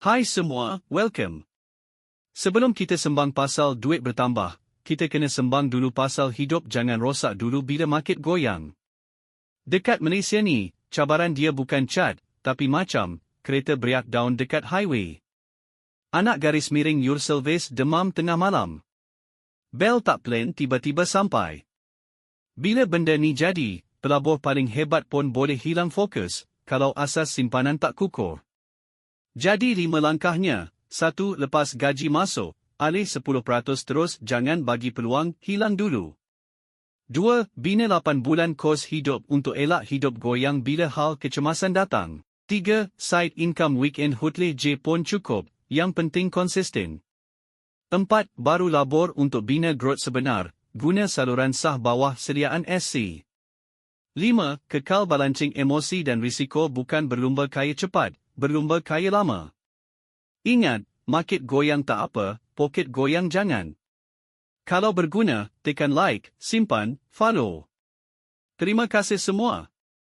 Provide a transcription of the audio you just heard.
Hai semua, welcome. Sebelum kita sembang pasal duit bertambah, kita kena sembang dulu pasal hidup jangan rosak dulu bila market goyang. Dekat Malaysia ni, cabaran dia bukan cat, tapi macam, kereta breakdown dekat highway. Anak garis miring Yurselves demam tengah malam. Bel tak plan tiba-tiba sampai. Bila benda ni jadi, pelabur paling hebat pun boleh hilang fokus, kalau asas simpanan tak kukuh. Jadi lima langkahnya, satu lepas gaji masuk, alih 10% terus jangan bagi peluang hilang dulu. Dua, bina 8 bulan kos hidup untuk elak hidup goyang bila hal kecemasan datang. Tiga, side income weekend hutleh je pun cukup, yang penting konsisten. Empat, baru labor untuk bina growth sebenar, guna saluran sah bawah sediaan SC. Lima, kekal balancing emosi dan risiko bukan berlumba kaya cepat, berlumba kaya lama. Ingat, market goyang tak apa, poket goyang jangan. Kalau berguna, tekan like, simpan, follow. Terima kasih semua.